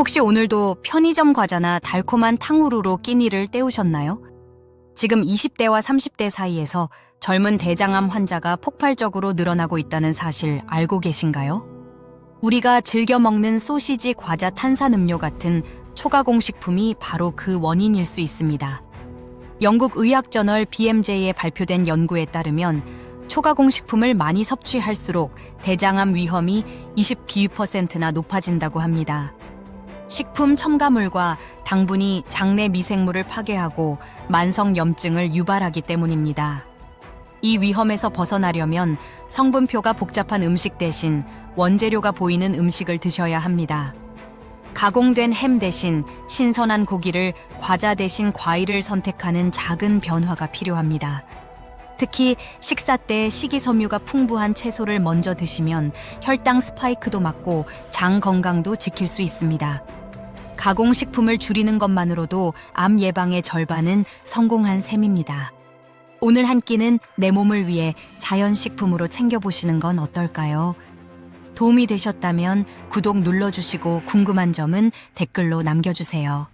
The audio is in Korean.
혹시 오늘도 편의점 과자나 달콤한 탕후루로 끼니를 때우셨나요? 지금 20대와 30대 사이에서 젊은 대장암 환자가 폭발적으로 늘어나고 있다는 사실 알고 계신가요? 우리가 즐겨 먹는 소시지, 과자, 탄산음료 같은 초가공 식품이 바로 그 원인일 수 있습니다. 영국 의학 저널 BMJ에 발표된 연구에 따르면 초가공 식품을 많이 섭취할수록 대장암 위험이 20%나 높아진다고 합니다. 식품 첨가물과 당분이 장내 미생물을 파괴하고 만성 염증을 유발하기 때문입니다. 이 위험에서 벗어나려면 성분표가 복잡한 음식 대신 원재료가 보이는 음식을 드셔야 합니다. 가공된 햄 대신 신선한 고기를 과자 대신 과일을 선택하는 작은 변화가 필요합니다. 특히 식사 때 식이섬유가 풍부한 채소를 먼저 드시면 혈당 스파이크도 막고 장 건강도 지킬 수 있습니다. 가공식품을 줄이는 것만으로도 암 예방의 절반은 성공한 셈입니다. 오늘 한 끼는 내 몸을 위해 자연식품으로 챙겨보시는 건 어떨까요? 도움이 되셨다면 구독 눌러주시고 궁금한 점은 댓글로 남겨주세요.